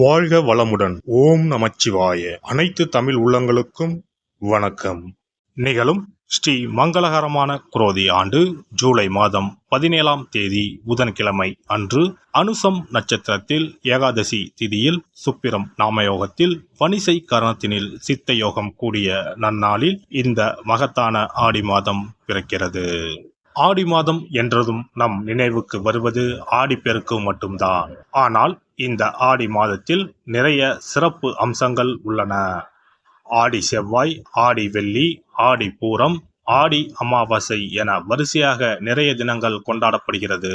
வாழ்க வளமுடன். ஓம் நமச்சிவாய. அனைத்து தமிழ் உள்ளங்களுக்கும் வணக்கம். நிகழும் ஸ்ரீ மங்களகரமான குரோதி ஆண்டு ஜூலை மாதம் பதினேழாம் தேதி புதன்கிழமை அன்று அனுசம் நட்சத்திரத்தில் ஏகாதசி திதியில் சுப்பிரம் நாமயோகத்தில் வணிசை கரணத்தினில் சித்த யோகம் கூடிய நன்னாளில் இந்த மகத்தான ஆடி மாதம் பிறக்கிறது. ஆடி மாதம் என்றதும் நம் நினைவுக்கு வருவது ஆடிப்பெருக்கு மட்டும்தான். ஆனால் இந்த ஆடி மாதத்தில் நிறைய சிறப்பு அம்சங்கள் உள்ளன. ஆடி செவ்வாய் ஆடி வெள்ளி ஆடி பூரம் ஆடி அமாவாசை என வரிசையாக நிறைய தினங்கள் கொண்டாடப்படுகிறது.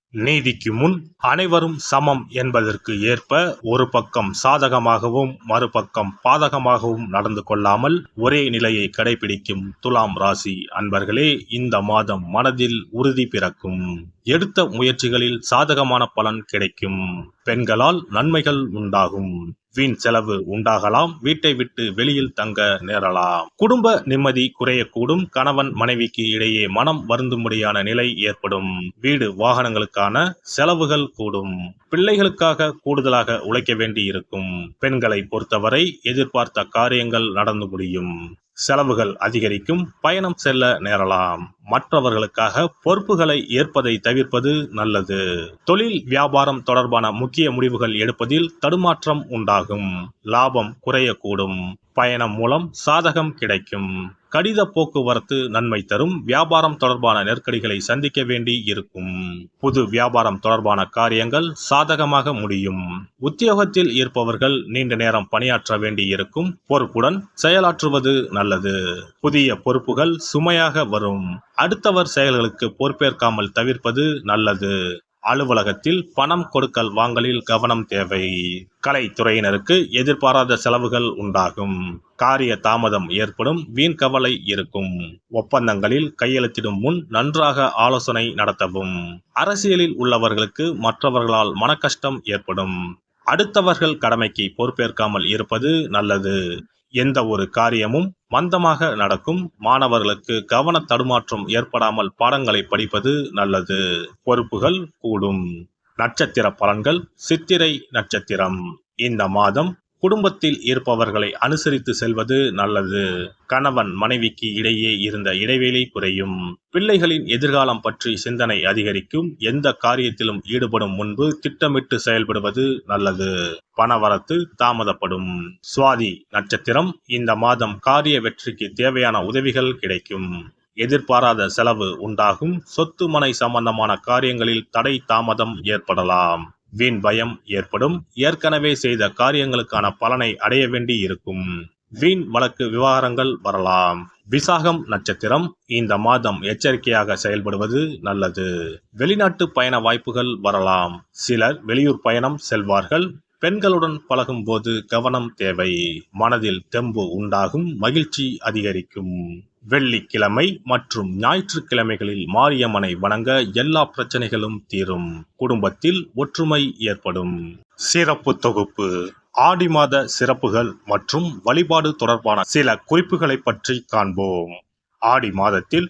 நீதிக்கு முன் அனைவரும் சமம் என்பதற்கு ஏற்ப ஒரு பக்கம் சாதகமாகவும் மறுபக்கம் பாதகமாகவும் நடந்து கொள்ளாமல் ஒரே நிலையை கடைபிடிக்கும் துலாம் ராசி அன்பர்களே இந்த மாதம் மனதில் உறுதி பிறக்கும். எடுத்த முயற்சிகளில் சாதகமான பலன் கிடைக்கும். பெண்களால் நன்மைகள் உண்டாகும். வீண் செலவு உண்டாகலாம். வீட்டை விட்டு வெளியில் தங்க நேரலாம். குடும்ப நிம்மதி குறையக்கூடும். கணவன் மனைவிக்கு இடையே மனம் வருந்தும்படியான நிலை ஏற்படும். வீடு வாகனங்களுக்கான செலவுகள் கூடும். பிள்ளைகளுக்காக கூடுதலாக உழைக்க வேண்டி இருக்கும் பெண்களை பொறுத்தவரை எதிர்பார்த்த காரியங்கள் நடந்து முடியும். செலவுகள் அதிகரிக்கும் பயணம் செல்ல நேரலாம். மற்றவர்களுக்காக பொறுப்புகளை ஏற்பதை தவிர்ப்பது நல்லது. தொழில் வியாபாரம் தொடர்பான முக்கிய முடிவுகள் எடுப்பதில் தடுமாற்றம் உண்டாகும். லாபம் குறையக்கூடும். பயணம் மூலம் சாதகம் கிடைக்கும். கடித போக்குவரத்து நன்மை தரும். வியாபாரம் தொடர்பான நெருக்கடிகளை சந்திக்க வேண்டி இருக்கும். புது வியாபாரம் தொடர்பான காரியங்கள் சாதகமாக முடியும். உத்தியோகத்தில் இருப்பவர்கள் நீண்ட நேரம் பணியாற்ற வேண்டி இருக்கும். பொறுப்புடன் செயலாற்றுவது நல்லது. புதிய பொறுப்புகள் சுமையாக வரும். அடுத்தவர் செயல்களுக்கு பொறுப்பேற்காமல் தவிர்ப்பது நல்லது. அலுவலகத்தில் பணம் கொடுக்கல் வாங்கலில் கவனம் தேவை. கலைத்துறையினருக்கு எதிர்பாராத செலவுகள் உண்டாகும். காரிய தாமதம் ஏற்படும் வீண் கவலை இருக்கும். ஒப்பந்தங்களில் கையெழுத்திடும் முன் நன்றாக ஆலோசனை நடத்தவும். அரசியலில் உள்ளவர்களுக்கு மற்றவர்களால் மனக்கஷ்டம் ஏற்படும். அடுத்தவர்கள் கடமைக்கு பொறுப்பேற்காமல் இருப்பது நல்லது. எந்த ஒரு காரியமும் மந்தமாக நடக்கும். மாணவர்களுக்கு கவன தடுமாற்றம் ஏற்படாமல் பாடங்களை படிப்பது நல்லது. பொறுப்புகள் கூடும். நட்சத்திர பலன்கள் சித்திரை நட்சத்திரம். இந்த மாதம் குடும்பத்தில் இருப்பவர்களை அனுசரித்து செல்வது நல்லது. கணவன் மனைவிக்கு இடையே இருந்த இடைவெளி குறையும். பிள்ளைகளின் எதிர்காலம் பற்றி சிந்தனை அதிகரிக்கும். எந்த காரியத்திலும் ஈடுபடும் முன்பு திட்டமிட்டு செயல்படுவது நல்லது. பணவரத்து தாமதப்படும். சுவாதி நட்சத்திரம் இந்த மாதம் காரிய வெற்றிக்கு தேவையான உதவிகள் கிடைக்கும். எதிர்பாராத செலவு உண்டாகும். சொத்து மனை சம்பந்தமான காரியங்களில் தடை தாமதம் ஏற்படலாம். வீண் பயம் ஏற்படும். ஏற்கனவே செய்த காரியங்களுக்கான பலனை அடைய வேண்டி இருக்கும் வீண் வழக்கு விவகாரங்கள் வரலாம். விசாகம் நட்சத்திரம் இந்த மாதம் எச்சரிக்கையாக செயல்படுவது நல்லது. வெளிநாட்டு பயண வாய்ப்புகள் வரலாம். சிலர் வெளியூர் பயணம் செல்வார்கள். பெண்களுடன் பழகும்போது கவனம் தேவை. மனதில் தெம்பு உண்டாகும் மகிழ்ச்சி அதிகரிக்கும். வெள்ளிக்கிழமை மற்றும் ஞாயிற்றுக்கிழமைகளில் மாரியம்மனை வணங்க எல்லா பிரச்சனைகளும் தீரும். குடும்பத்தில் ஒற்றுமை ஏற்படும். சிறப்பு தொகுப்பு. ஆடி மாத சிறப்புகள் மற்றும் வழிபாடு தொடர்பான சில குறிப்புகளை பற்றி காண்போம். ஆடி மாதத்தில்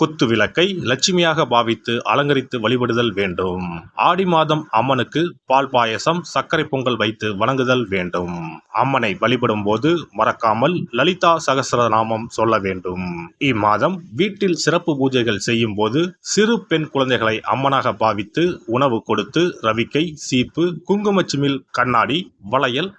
குத்து விளக்கை லட்சுமியாக பாவித்து அலங்கரித்து வழிபடுதல் வேண்டும். ஆடி மாதம் அம்மனுக்கு பால் பாயசம் சர்க்கரை பொங்கல் வைத்து வணங்குதல் வேண்டும். அம்மனை வழிபடும் போது மறக்காமல் லலிதா சகஸ்ரநாமம் சொல்ல வேண்டும். இம்மாதம் வீட்டில் சிறப்பு பூஜைகள் செய்யும் போது சிறு பெண் குழந்தைகளை அம்மனாக பாவித்து உணவு கொடுத்து ரவிக்கை சீப்பு குங்குமச்சிமில் கண்ணாடி வளையல்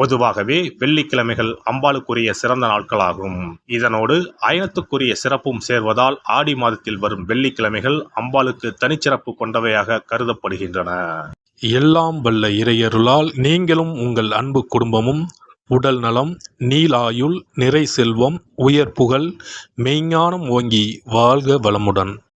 பொதுவாகவே வெள்ளிக்கிழமைகள் அம்பாளுக்குரிய சிறந்த நாட்களாகும். இதனோடு அயனத்துக்குரிய சிறப்பும் சேர்வதால் ஆடி மாதத்தில் வரும் வெள்ளிக்கிழமைகள் அம்பாளுக்கு தனிச்சிறப்பு கொண்டவையாக கருதப்படுகின்றன. எல்லாம் வல்ல இறையருளால் நீங்களும் உங்கள் அன்பு குடும்பமும் உடல் நலம் நீலாயுள் நிறை செல்வம் உயர் புகழ் மெய்ஞானம் ஓங்கி வாழ்க வளமுடன்.